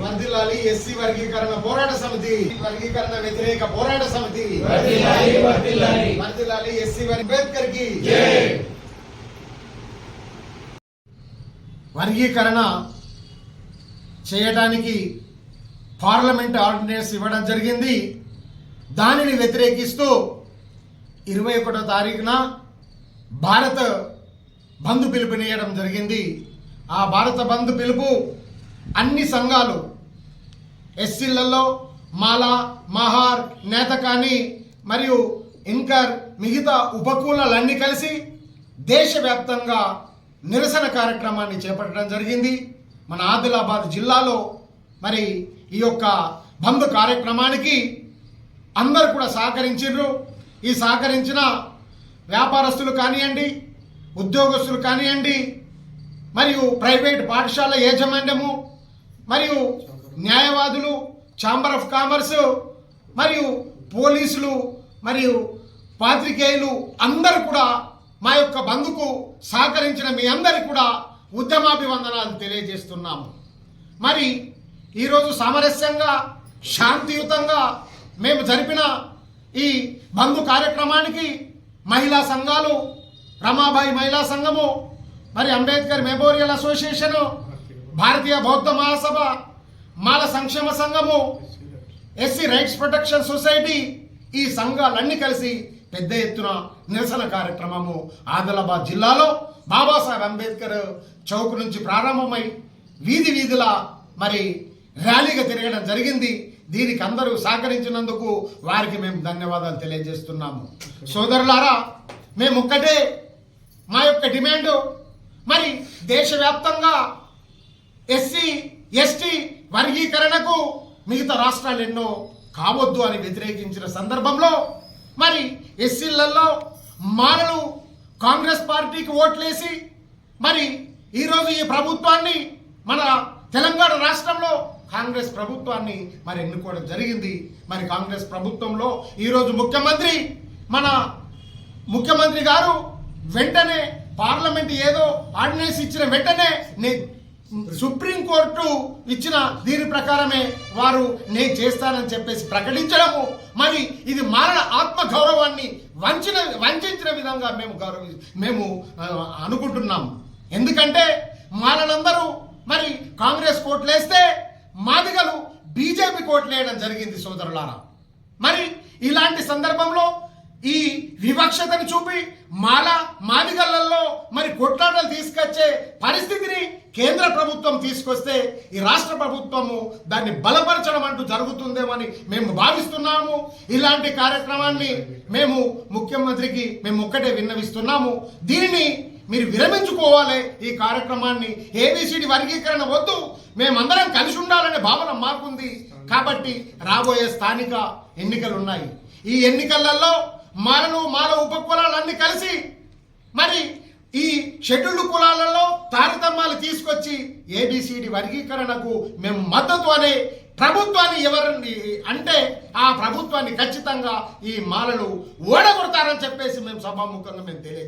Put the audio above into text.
వర్ధిల్లాలి ఎస్సీ వర్గీకరణ పోరాట సమితి. వర్గీకరణ వ్యతిరేక పోరాట సమితి. వర్ధిల్లాలి ఎస్సీ అంబేద్కర్కి. వర్గీకరణ చేయడానికి పార్లమెంట్ ఆర్డినెన్స్ ఇవ్వడం జరిగింది. దానిని వ్యతిరేకిస్తూ ఇరవై ఒకటో తారీఖున భారత బంద్ పిలుపునియడం జరిగింది. ఆ భారత బంద్ పిలుపు అన్ని సంఘాలు ఎస్సీలలో మాలా మహార్ నేతకాని మరియు ఇంకర్ మిగతా ఉపకూలాలన్నీ కలిసి దేశవ్యాప్తంగా నిరసన కార్యక్రమాన్ని చేపట్టడం జరిగింది. మన ఆదిలాబాద్ జిల్లాలో మరి ఈ యొక్క బంద్ కార్యక్రమానికి అందరు కూడా సహకరించారు ఈ సహకరించిన వ్యాపారస్తులు కానివ్వండి ఉద్యోగస్తులు కానివ్వండి మరియు ప్రైవేట్ పాఠశాల యాజమాన్యము మరియు న్యాయవాదులు ఛాంబర్ ఆఫ్ కామర్స్ మరియు పోలీసులు మరియు పాత్రికేయులు అందరూ కూడా మా యొక్క బంధుకు సహకరించిన మీ అందరికి కూడా ఉద్యమాభివందనాలు తెలియజేస్తున్నాము. మరి ఈరోజు సామరస్యంగా శాంతియుతంగా మేము జరిపిన ఈ బంధు కార్యక్రమానికి మహిళా సంఘాలు రమాబాయి మహిళా సంఘము మరి అంబేద్కర్ మెమోరియల్ అసోసియేషను భారతీయ బౌద్ధ మహాసభ మాల సంక్షేమ సంఘము ఎస్సీ రైట్స్ ప్రొటెక్షన్ సొసైటీ ఈ సంఘాలన్నీ కలిసి పెద్ద ఎత్తున నిరసన కార్యక్రమము ఆదిలాబాద్ జిల్లాలో బాబాసాహెబ్ అంబేద్కర్ చౌక్ నుంచి ప్రారంభమై వీధి వీధుల మరి ర్యాలీగా తిరగడం జరిగింది. దీనికి అందరూ సహకరించినందుకు వారికి మేము ధన్యవాదాలు తెలియజేస్తున్నాము. సోదరులారా మేము ఒక్కటే మా యొక్క డిమాండ్ మరి దేశవ్యాప్తంగా ఎస్సీ ఎస్టీ వర్గీకరణకు మిగతా రాష్ట్రాలు ఎన్నో కావద్దు అని వ్యతిరేకించిన సందర్భంలో మరి ఎస్సీలలో మానలు కాంగ్రెస్ పార్టీకి ఓట్లేసి మరి ఈరోజు ఈ ప్రభుత్వాన్ని మన తెలంగాణ రాష్ట్రంలో కాంగ్రెస్ ప్రభుత్వాన్ని మరి ఎన్నుకోవడం జరిగింది. మరి కాంగ్రెస్ ప్రభుత్వంలో ఈరోజు ముఖ్యమంత్రి మన ముఖ్యమంత్రి గారు వెంటనే పార్లమెంట్ ఏదో ఆర్డినెన్స్ ఇచ్చిన వెంటనే సుప్రీంకోర్టు ఇచ్చిన దీని ప్రకారమే వారు నేను చేస్తానని చెప్పేసి ప్రకటించడము. మరి ఇది మారణ ఆత్మ గౌరవాన్ని వంచిన వంచిన విధంగా మేము గౌరవి మేము అనుకుంటున్నాము ఎందుకంటే మాలలందరూ మరి కాంగ్రెస్ కోట్లేస్తే మాదిగలు బీజేపీ కోట్లేయడం జరిగింది సోదరులారా. మరి ఇలాంటి సందర్భంలో ఈ వివక్షతను చూపి మాల మాదిగళ్ళలో మరి కొట్లాటలు తీసుకొచ్చే పరిస్థితిని కేంద్ర ప్రభుత్వం తీసుకొస్తే ఈ రాష్ట్ర ప్రభుత్వము దాన్ని బలపరచడం అంటూ జరుగుతుందేమని మేము భావిస్తున్నాము. ఇలాంటి కార్యక్రమాన్ని మేము ముఖ్యమంత్రికి మేము ఒక్కటే విన్నవిస్తున్నాము. దీనిని మీరు విరమించుకోవాలి. ఈ కార్యక్రమాన్ని ఏబిసిడి వర్గీకరణ వద్దు. మేమందరం కలిసి ఉండాలనే భావన మాకుంది. కాబట్టి రాబోయే స్థానిక ఎన్నికలు ఉన్నాయి ఈ ఎన్నికలలో మాలను మాల ఉపకులాలన్నీ కలిసి మరి ఈ షెడ్యూల్డ్ కులాలలో తారతమ్యాలు తీసుకొచ్చి ఏబిసిడి వర్గీకరణకు మేము మద్దతు అనే ప్రభుత్వాన్ని ఎవరిని అంటే ఆ ప్రభుత్వాన్ని ఖచ్చితంగా ఈ మాలలు ఓడగొడతారని చెప్పేసి మేము సభాముఖంగా మేము తెలియజేస్తాం